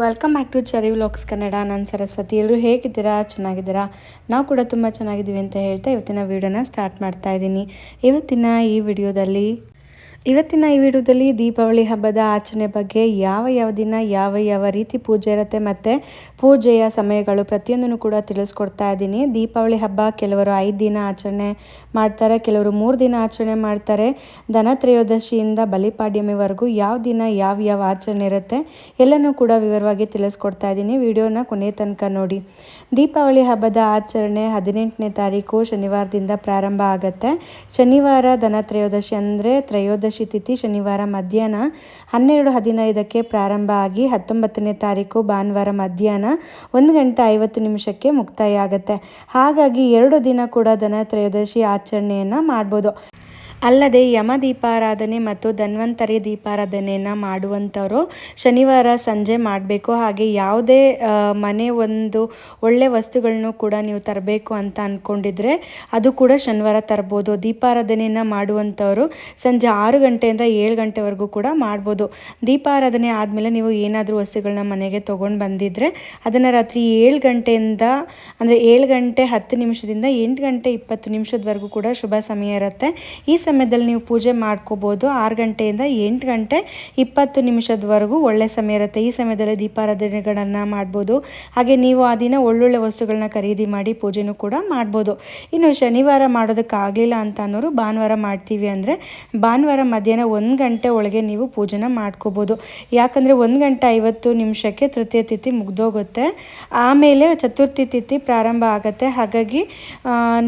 Welcome back to cherry vlogs Kannada ನಾನು ಸರಸ್ವತಿ. ಎಲ್ಲರೂ ಹೇಗಿದ್ದೀರಾ? ಚೆನ್ನಾಗಿದ್ದೀರಾ? ನಾವು ಕೂಡ ತುಂಬ ಚೆನ್ನಾಗಿದ್ದೀವಿ ಅಂತ ಹೇಳ್ತಾ ಇವತ್ತಿನ ವೀಡಿಯೋನ ಸ್ಟಾರ್ಟ್ ಮಾಡ್ತಾ ಇದ್ದೀನಿ. ಇವತ್ತಿನ ಈ ವಿಡಿಯೋದಲ್ಲಿ ಇವತ್ತಿನ ಈ ವಿಡಿಯೋದಲ್ಲಿ ದೀಪಾವಳಿ ಹಬ್ಬದ ಆಚರಣೆ ಬಗ್ಗೆ ಯಾವ ಯಾವ ದಿನ, ಯಾವ ಯಾವ ರೀತಿ ಪೂಜೆ ಇರುತ್ತೆ ಮತ್ತು ಪೂಜೆಯ ಸಮಯಗಳು ಪ್ರತಿಯೊಂದನ್ನು ಕೂಡ ತಿಳಿಸ್ಕೊಡ್ತಾ ಇದ್ದೀನಿ. ದೀಪಾವಳಿ ಹಬ್ಬ ಕೆಲವರು ಐದು ದಿನ ಆಚರಣೆ ಮಾಡ್ತಾರೆ, ಕೆಲವರು ಮೂರು ದಿನ ಆಚರಣೆ ಮಾಡ್ತಾರೆ. ಧನತ್ರಯೋದಶಿಯಿಂದ ಬಲಿಪಾಡ್ಯಮಿವರೆಗೂ ಯಾವ ದಿನ, ಯಾವ ಯಾವ ಆಚರಣೆ ಇರುತ್ತೆ ಎಲ್ಲನೂ ಕೂಡ ವಿವರವಾಗಿ ತಿಳಿಸ್ಕೊಡ್ತಾ ಇದ್ದೀನಿ. ವಿಡಿಯೋನ ಕೊನೆ ತನಕ ನೋಡಿ. ದೀಪಾವಳಿ ಹಬ್ಬದ ಆಚರಣೆ ಹದಿನೆಂಟನೇ ತಾರೀಕು ಶನಿವಾರದಿಂದ ಪ್ರಾರಂಭ ಆಗುತ್ತೆ. ಶನಿವಾರ ಧನತ್ರಯೋದಶಿ ಅಂದರೆ ತ್ರಯೋದಶಿ ತಿಥಿ ಶನಿವಾರ ಮಧ್ಯಾಹ್ನ ಹನ್ನೆರಡು ಹದಿನೈದಕ್ಕೆ ಪ್ರಾರಂಭ ಆಗಿ ಹತ್ತೊಂಬತ್ತನೇ ತಾರೀಕು ಭಾನುವಾರ ಮಧ್ಯಾಹ್ನ ಒಂದು ಗಂಟೆ ಐವತ್ತು ನಿಮಿಷಕ್ಕೆ ಮುಕ್ತಾಯ ಆಗುತ್ತೆ ಹಾಗಾಗಿ ಎರಡು ದಿನ ಕೂಡ ಧನತ್ರಯೋದಶಿ ಆಚರಣೆಯನ್ನು ಮಾಡ್ಬೋದು. ಅಲ್ಲದೆ ಯಮ ದೀಪಾರಾಧನೆ ಮತ್ತು ಧನ್ವಂತರಿ ದೀಪಾರಾಧನೆಯನ್ನು ಮಾಡುವಂಥವರು ಶನಿವಾರ ಸಂಜೆ ಮಾಡಬೇಕು. ಹಾಗೆ ಯಾವುದೇ ಮನೆ ಒಂದು ಒಳ್ಳೆ ವಸ್ತುಗಳನ್ನು ಕೂಡ ನೀವು ತರಬೇಕು ಅಂತ ಅಂದ್ಕೊಂಡಿದ್ರೆ ಅದು ಕೂಡ ಶನಿವಾರ ತರ್ಬೋದು. ದೀಪಾರಾಧನೆಯನ್ನು ಮಾಡುವಂಥವರು ಸಂಜೆ ಆರು ಗಂಟೆಯಿಂದ ಏಳು ಗಂಟೆವರೆಗೂ ಕೂಡ ಮಾಡ್ಬೋದು. ದೀಪಾರಾಧನೆ ಆದಮೇಲೆ ನೀವು ಏನಾದರೂ ವಸ್ತುಗಳನ್ನ ಮನೆಗೆ ತೊಗೊಂಡು ಬಂದಿದ್ರೆ ಅದನ್ನು ರಾತ್ರಿ ಏಳು ಗಂಟೆಯಿಂದ, ಅಂದರೆ ಏಳು ಗಂಟೆ ಹತ್ತು ನಿಮಿಷದಿಂದ ಎಂಟು ಗಂಟೆ ಇಪ್ಪತ್ತು ನಿಮಿಷದವರೆಗೂ ಕೂಡ ಶುಭ ಸಮಯ ಇರುತ್ತೆ. ಈ ಸಮಯದಲ್ಲಿ ನೀವು ಪೂಜೆ ಮಾಡ್ಕೋಬೋದು. ಆರು ಗಂಟೆಯಿಂದ ಎಂಟು ಗಂಟೆ ಇಪ್ಪತ್ತು ನಿಮಿಷದವರೆಗೂ ಒಳ್ಳೆ ಸಮಯ ಇರುತ್ತೆ. ಈ ಸಮಯದಲ್ಲಿ ದೀಪಾರಾಧನೆಗಳನ್ನು ಮಾಡ್ಬೋದು. ಹಾಗೆ ನೀವು ಆ ದಿನ ಒಳ್ಳೊಳ್ಳೆ ವಸ್ತುಗಳನ್ನ ಖರೀದಿ ಮಾಡಿ ಪೂಜೆನೂ ಕೂಡ ಮಾಡ್ಬೋದು. ಇನ್ನು ಶನಿವಾರ ಮಾಡೋದಕ್ಕಾಗಲಿಲ್ಲ ಅಂತ ಅನ್ನೋರು ಭಾನುವಾರ ಮಾಡ್ತೀವಿ ಅಂದರೆ ಭಾನುವಾರ ಮಧ್ಯಾಹ್ನ ಒಂದು ಗಂಟೆ ಒಳಗೆ ನೀವು ಪೂಜೆನ ಮಾಡ್ಕೋಬೋದು. ಯಾಕಂದರೆ ಒಂದು ಗಂಟೆ ಐವತ್ತು ನಿಮಿಷಕ್ಕೆ ತೃತೀಯ ತಿಥಿ ಮುಗ್ದೋಗುತ್ತೆ. ಆಮೇಲೆ ಚತುರ್ಥಿ ತಿಥಿ ಪ್ರಾರಂಭ ಆಗುತ್ತೆ. ಹಾಗಾಗಿ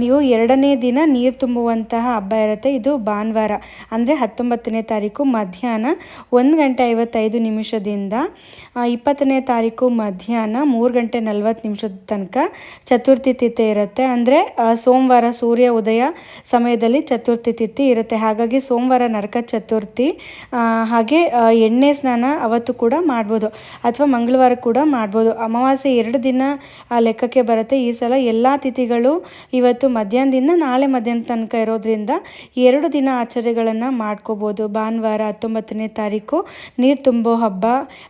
ನೀವು ಎರಡನೇ ದಿನ ನೀರು ತುಂಬುವಂತಹ ಹಬ್ಬ ಇರುತ್ತೆ. ಇದು ಭಾನುವಾರ, ಅಂದರೆ ಹತ್ತೊಂಬತ್ತನೇ ತಾರೀಕು ಮಧ್ಯಾಹ್ನ ಒಂದು ಗಂಟೆ ಐವತ್ತೈದು ನಿಮಿಷದಿಂದ ಇಪ್ಪತ್ತನೇ ತಾರೀಕು ಮಧ್ಯಾಹ್ನ ಮೂರು ಗಂಟೆ ನಲ್ವತ್ತು ನಿಮಿಷದ ತನಕ ಚತುರ್ಥಿ ತಿಥಿ ಇರುತ್ತೆ. ಅಂದರೆ ಸೋಮವಾರ ಸೂರ್ಯ ಉದಯ ಸಮಯದಲ್ಲಿ ಚತುರ್ಥಿ ತಿಥಿ ಇರುತ್ತೆ. ಹಾಗಾಗಿ ಸೋಮವಾರ ನರಕ ಚತುರ್ಥಿ ಹಾಗೆ ಎಣ್ಣೆ ಸ್ನಾನ ಅವತ್ತು ಕೂಡ ಮಾಡ್ಬೋದು, ಅಥವಾ ಮಂಗಳವಾರ ಕೂಡ ಮಾಡ್ಬೋದು. ಅಮಾವಾಸ್ಯೆ ಎರಡು ದಿನ, ಆ, ಲೆಕ್ಕಕ್ಕೆ ಬರುತ್ತೆ. ಈ ಸಲ ಎಲ್ಲ ತಿಥಿಗಳು ಇವತ್ತು ಮಧ್ಯಾಹ್ನದಿಂದ ನಾಳೆ ಮಧ್ಯಾಹ್ನ ತನಕ ಇರೋದ್ರಿಂದ ಎರಡು ದಿನ ಆಚರಣೆಗಳನ್ನು ಮಾಡ್ಕೋಬೋದು. ಭಾನುವಾರ ಹತ್ತೊಂಬತ್ತನೇ ತಾರೀಕು ನೀರು ತುಂಬೋ ಹಬ್ಬ.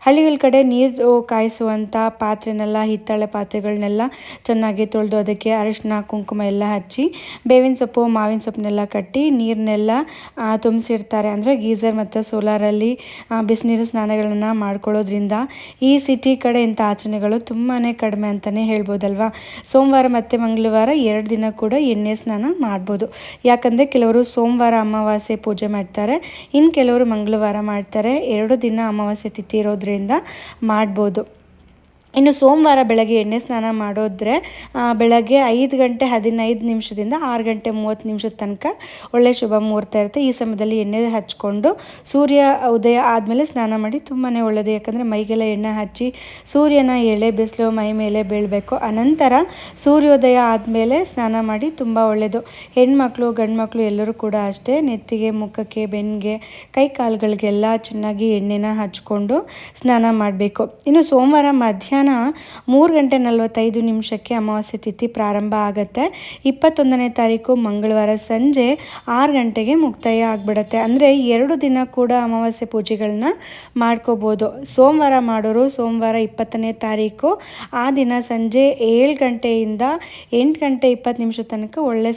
ಹಳ್ಳಿಗಳ ಕಡೆ ನೀರು ಕಾಯಿಸುವಂಥ ಪಾತ್ರೆನೆಲ್ಲ, ಹಿತ್ತಾಳೆ ಪಾತ್ರೆಗಳನ್ನೆಲ್ಲ ಚೆನ್ನಾಗಿ ತೊಳೆದು ಅದಕ್ಕೆ ಅರಿಶಿನ ಕುಂಕುಮ ಎಲ್ಲ ಹಚ್ಚಿ, ಬೇವಿನ ಸೊಪ್ಪು, ಮಾವಿನ ಸೊಪ್ಪನ್ನೆಲ್ಲ ಕಟ್ಟಿ ನೀರನ್ನೆಲ್ಲ ತುಂಬಿಸಿರ್ತಾರೆ ಅಂದರೆ ಗೀಸರ್ ಮತ್ತು ಸೋಲಾರಲ್ಲಿ ಬಿಸಿನೀರು ಸ್ನಾನಗಳನ್ನು ಮಾಡ್ಕೊಳ್ಳೋದ್ರಿಂದ ಈ ಸಿಟಿ ಕಡೆ ಇಂಥ ಆಚರಣೆಗಳು ತುಂಬಾ ಕಡಿಮೆ ಅಂತಲೇ ಹೇಳ್ಬೋದಲ್ವಾ? ಸೋಮವಾರ ಮತ್ತು ಮಂಗಳವಾರ ಎರಡು ದಿನ ಕೂಡ ಎಣ್ಣೆ ಸ್ನಾನ ಮಾಡ್ಬೋದು. ಯಾಕಂದರೆ ಕೆಲವರು ಸೋಮವಾರ ಅಮಾವಾಸ್ಯೆ ಪೂಜೆ ಮಾಡ್ತಾರೆ. ಇನ್ನು ಕೆಲವರು ಮಂಗಳವಾರ ಮಾಡ್ತಾರೆ. ಎರಡು ದಿನ ಅಮಾವಾಸ್ಯೆ ತಿಥಿ ಇರೋದ್ರಿಂದ ಮಾಡ್ಬೋದು. ಇನ್ನು ಸೋಮವಾರ ಬೆಳಗ್ಗೆ ಎಣ್ಣೆ ಸ್ನಾನ ಮಾಡೋದ್ರೆ ಬೆಳಗ್ಗೆ ಐದು ಗಂಟೆ ಹದಿನೈದು ನಿಮಿಷದಿಂದ ಆರು ಗಂಟೆ ಮೂವತ್ತು ನಿಮಿಷದ ತನಕ ಒಳ್ಳೆ ಶುಭ ಮುಹೂರ್ತ ಇರುತ್ತೆ. ಈ ಸಮಯದಲ್ಲಿ ಎಣ್ಣೆ ಹಚ್ಕೊಂಡು ಸೂರ್ಯ ಉದಯ ಆದಮೇಲೆ ಸ್ನಾನ ಮಾಡಿ ತುಂಬಾ ಒಳ್ಳೆಯದು ಯಾಕಂದರೆ ಮೈಗೆಲ್ಲ ಎಣ್ಣೆ ಹಚ್ಚಿ ಸೂರ್ಯನ ಎಳೆ ಬಿಸಿಲು, ಮೈ ಮೇಲೆ ಬೀಳಬೇಕು. ಅನಂತರ ಸೂರ್ಯೋದಯ ಆದಮೇಲೆ ಸ್ನಾನ ಮಾಡಿ ತುಂಬ ಒಳ್ಳೆಯದು ಹೆಣ್ಮಕ್ಳು, ಗಂಡ್ಮಕ್ಳು ಎಲ್ಲರೂ ಕೂಡ ಅಷ್ಟೇ ನೆತ್ತಿಗೆ, ಮುಖಕ್ಕೆ, ಬೆನ್ನಿಗೆ, ಕೈ ಕಾಲುಗಳಿಗೆಲ್ಲ ಚೆನ್ನಾಗಿ ಎಣ್ಣೆನ ಹಚ್ಕೊಂಡು ಸ್ನಾನ ಮಾಡಬೇಕು. ಇನ್ನು ಸೋಮವಾರ ಮಧ್ಯಾಹ್ನ ಮೂರು ಗಂಟೆ ನಲವತ್ತೈದು ನಿಮಿಷಕ್ಕೆ ಅಮಾವಾಸ್ಯೆ ತಿಥಿ ಪ್ರಾರಂಭ ಆಗುತ್ತೆ. ಇಪ್ಪತ್ತೊಂದನೇ ತಾರೀಕು ಮಂಗಳವಾರ ಸಂಜೆ ಆರು ಗಂಟೆಗೆ ಮುಕ್ತಾಯ ಆಗಿಬಿಡುತ್ತೆ. ಅಂದರೆ ಎರಡು ದಿನ ಕೂಡ ಅಮಾವಾಸ್ಯೆ ಪೂಜೆಗಳನ್ನ ಮಾಡ್ಕೋಬೋದು. ಸೋಮವಾರ ಮಾಡೋರು ಸೋಮವಾರ ಇಪ್ಪತ್ತನೇ ತಾರೀಕು. ಆ ದಿನ ಸಂಜೆ ಏಳು ಗಂಟೆಯಿಂದ ಎಂಟು ಗಂಟೆ ಇಪ್ಪತ್ತು ನಿಮಿಷ ತನಕ ಒಳ್ಳೆ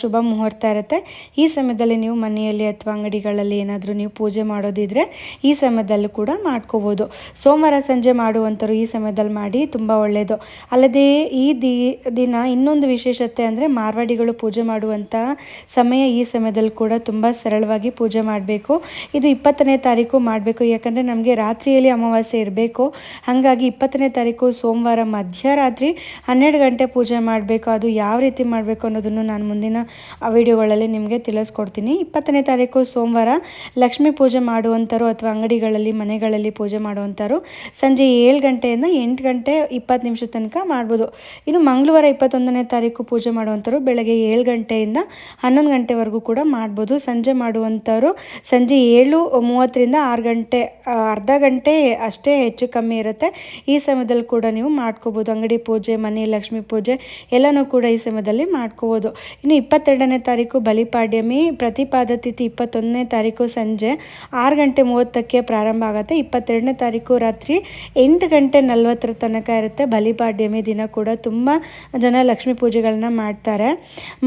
ಶುಭ ಮುಹೂರ್ತ ಇರುತ್ತೆ. ಈ ಸಮಯದಲ್ಲಿ ನೀವು ಮನೆಯಲ್ಲಿ ಅಥವಾ ಅಂಗಡಿಗಳಲ್ಲಿ ಏನಾದರೂ ನೀವು ಪೂಜೆ ಮಾಡೋದಿದ್ರೆ ಈ ಸಮಯದಲ್ಲೂ ಕೂಡ ಮಾಡ್ಕೋಬೋದು. ಸೋಮವಾರ ಸಂಜೆ ಮಾಡುವಂಥವ್ರು ಈ ಸಮಯದಲ್ಲಿ ಮಾಡಿ ತುಂಬ ಒಳ್ಳೆಯದು ಅಲ್ಲದೆ ಈ ದಿ, ದಿನ ಇನ್ನೊಂದು ವಿಶೇಷತೆ ಅಂದರೆ ಮಾರ್ವಾಡಿಗಳು ಪೂಜೆ ಮಾಡುವಂಥ ಸಮಯ ಈ ಸಮಯದಲ್ಲಿ ಕೂಡ ತುಂಬ ಸರಳವಾಗಿ ಪೂಜೆ ಮಾಡಬೇಕು. ಇದು ಇಪ್ಪತ್ತನೇ ತಾರೀಕು ಮಾಡಬೇಕು. ಯಾಕಂದರೆ ನಮಗೆ ರಾತ್ರಿಯಲ್ಲಿ ಅಮಾವಾಸ್ಯೆ ಇರಬೇಕು. ಹಾಗಾಗಿ ಇಪ್ಪತ್ತನೇ ತಾರೀಕು ಸೋಮವಾರ ಮಧ್ಯರಾತ್ರಿ ಹನ್ನೆರಡು ಗಂಟೆ ಪೂಜೆ ಮಾಡಬೇಕು. ಅದು ಯಾವ ರೀತಿ ಮಾಡಬೇಕು ಅನ್ನೋದನ್ನು ನಾನು ಮುಂದಿನ ವಿಡಿಯೋಗಳಲ್ಲಿ ನಿಮಗೆ ತಿಳಿಸ್ಕೊಡ್ತೀನಿ. ಇಪ್ಪತ್ತನೇ ತಾರೀಕು ಸೋಮವಾರ ಲಕ್ಷ್ಮೀ ಪೂಜೆ ಮಾಡುವಂಥರು ಅಥವಾ ಅಂಗಡಿಗಳಲ್ಲಿ ಮನೆಗಳಲ್ಲಿ ಪೂಜೆ ಮಾಡುವಂಥರು ಸಂಜೆ ಏಳು ಗಂಟೆಯಿಂದ ಎಂಟು ಎಂಟು ಗಂಟೆ ಇಪ್ಪತ್ತು ನಿಮಿಷದ ತನಕ ಮಾಡ್ಬೋದು. ಇನ್ನು ಮಂಗಳವಾರ ಇಪ್ಪತ್ತೊಂದನೇ ತಾರೀಕು ಪೂಜೆ ಮಾಡುವಂಥವ್ರು ಬೆಳಗ್ಗೆ ಏಳು ಗಂಟೆಯಿಂದ ಹನ್ನೊಂದು ಗಂಟೆವರೆಗೂ ಕೂಡ ಮಾಡ್ಬೋದು. ಸಂಜೆ ಮಾಡುವಂಥವ್ರು ಸಂಜೆ ಏಳು ಮೂವತ್ತರಿಂದ ಆರು ಗಂಟೆ ಅರ್ಧ ಗಂಟೆ ಅಷ್ಟೇ ಹೆಚ್ಚು ಕಮ್ಮಿ ಇರುತ್ತೆ. ಈ ಸಮಯದಲ್ಲಿ ಕೂಡ ನೀವು ಮಾಡ್ಕೋಬೋದು. ಅಂಗಡಿ ಪೂಜೆ, ಮನೆ ಲಕ್ಷ್ಮೀ ಪೂಜೆ ಎಲ್ಲನೂ ಕೂಡ ಈ ಸಮಯದಲ್ಲಿ ಮಾಡ್ಕೋಬೋದು. ಇನ್ನು ಇಪ್ಪತ್ತೆರಡನೇ ತಾರೀಕು ಬಲಿಪಾಡ್ಯಮಿ. ಪ್ರತಿಪಾದ ತಿಥಿ ಇಪ್ಪತ್ತೊಂದನೇ ತಾರೀಕು ಸಂಜೆ ಆರು ಗಂಟೆ ಮೂವತ್ತಕ್ಕೆ ಪ್ರಾರಂಭ ಆಗುತ್ತೆ. ಇಪ್ಪತ್ತೆರಡನೇ ತಾರೀಕು ರಾತ್ರಿ ಎಂಟು ಗಂಟೆ ನಲ್ವತ್ತರ ತನಕ ಇರುತ್ತೆ. ಬಲಿಪಾಡ್ಯಮಿ ದಿನ ಕೂಡ ತುಂಬ ಜನ ಲಕ್ಷ್ಮಿ ಪೂಜೆಗಳನ್ನ ಮಾಡ್ತಾರೆ.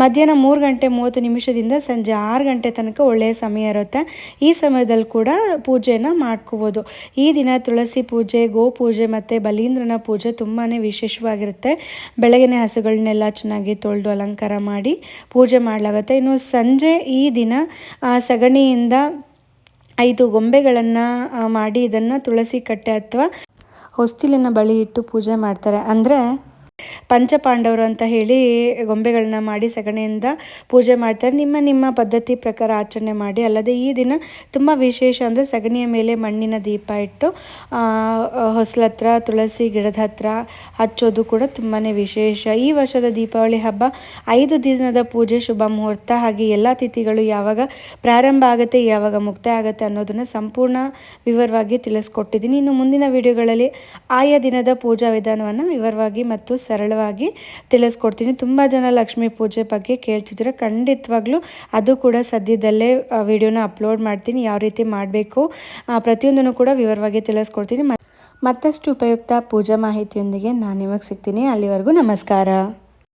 ಮಧ್ಯಾಹ್ನ ಮೂರು ಗಂಟೆ ಮೂವತ್ತು ನಿಮಿಷದಿಂದ ಸಂಜೆ ಆರು ಗಂಟೆ ತನಕ ಒಳ್ಳೆಯ ಸಮಯ ಇರುತ್ತೆ. ಈ ಸಮಯದಲ್ಲಿ ಕೂಡ ಪೂಜೆಯನ್ನು ಮಾಡ್ಕೋಬೋದು. ಈ ದಿನ ತುಳಸಿ ಪೂಜೆ, ಗೋ ಪೂಜೆ ಮತ್ತು ಬಲೀಂದ್ರನ ಪೂಜೆ ತುಂಬಾ ವಿಶೇಷವಾಗಿರುತ್ತೆ. ಬೆಳಗಿನ ಹಸುಗಳನ್ನೆಲ್ಲ ಚೆನ್ನಾಗಿ ತೊಳೆದು ಅಲಂಕಾರ ಮಾಡಿ ಪೂಜೆ ಮಾಡಲಾಗುತ್ತೆ. ಇನ್ನು ಸಂಜೆ ಈ ದಿನ ಸಗಣಿಯಿಂದ ಐದು ಗೊಂಬೆಗಳನ್ನು ಮಾಡಿ ಇದನ್ನು ತುಳಸಿ ಕಟ್ಟೆ ಅಥವಾ ಹೊಸ್ತಿಲಿನ ಬಳಿ ಇಟ್ಟು ಪೂಜೆ ಮಾಡ್ತಾರೆ. ಅಂದರೆ ಪಂಚಪಾಂಡವರು ಅಂತ ಹೇಳಿ ಗೊಂಬೆಗಳನ್ನ ಮಾಡಿ ಸಗಣಿಯಿಂದ ಪೂಜೆ ಮಾಡ್ತಾರೆ. ನಿಮ್ಮ ನಿಮ್ಮ ಪದ್ಧತಿ ಪ್ರಕಾರ ಆಚರಣೆ ಮಾಡಿ. ಅಲ್ಲದೆ ಈ ದಿನ ತುಂಬ ವಿಶೇಷ ಅಂದರೆ ಸಗಣಿಯ ಮೇಲೆ ಮಣ್ಣಿನ ದೀಪ ಇಟ್ಟು ಹೊಸಲತ್ರ ಹೊಸ್ಲ ತುಳಸಿ ಗಿಡದ ಹತ್ರ ಹಚ್ಚೋದು ಕೂಡ ತುಂಬಾ ವಿಶೇಷ. ಈ ವರ್ಷದ ದೀಪಾವಳಿ ಹಬ್ಬ ಐದು ದಿನದ ಪೂಜೆ, ಶುಭ ಮುಹೂರ್ತ. ಹಾಗೆ ಎಲ್ಲ ತಿಥಿಗಳು ಯಾವಾಗ ಪ್ರಾರಂಭ ಆಗುತ್ತೆ, ಯಾವಾಗ ಮುಕ್ತಾಯ ಆಗುತ್ತೆ ಅನ್ನೋದನ್ನು ಸಂಪೂರ್ಣ ವಿವರವಾಗಿ ತಿಳಿಸ್ಕೊಟ್ಟಿದ್ದೀನಿ. ಇನ್ನು ಮುಂದಿನ ವಿಡಿಯೋಗಳಲ್ಲಿ ಆಯಾ ದಿನದ ಪೂಜಾ ವಿಧಾನವನ್ನು ವಿವರವಾಗಿ ಮತ್ತು ಸರಳವಾಗಿ ತಿಳಿಸ್ಕೊಡ್ತೀನಿ. ತುಂಬ ಜನ ಲಕ್ಷ್ಮೀ ಪೂಜೆ ಬಗ್ಗೆ ಕೇಳ್ತಿದ್ರೆ ಖಂಡಿತವಾಗ್ಲೂ ಅದು ಕೂಡ ಸದ್ಯದಲ್ಲೇ ವಿಡಿಯೋನ ಅಪ್ಲೋಡ್ ಮಾಡ್ತೀನಿ, ಯಾವ ರೀತಿ ಮಾಡಬೇಕು ಪ್ರತಿಯೊಂದನ್ನು ಕೂಡ ವಿವರವಾಗಿ ತಿಳಿಸ್ಕೊಡ್ತೀನಿ. ಮತ್ತಷ್ಟು ಉಪಯುಕ್ತ ಪೂಜಾ ಮಾಹಿತಿಯೊಂದಿಗೆ ನಾನು ನಿಮಗೆ ಸಿಗ್ತೀನಿ. ಅಲ್ಲಿವರೆಗೂ ನಮಸ್ಕಾರ.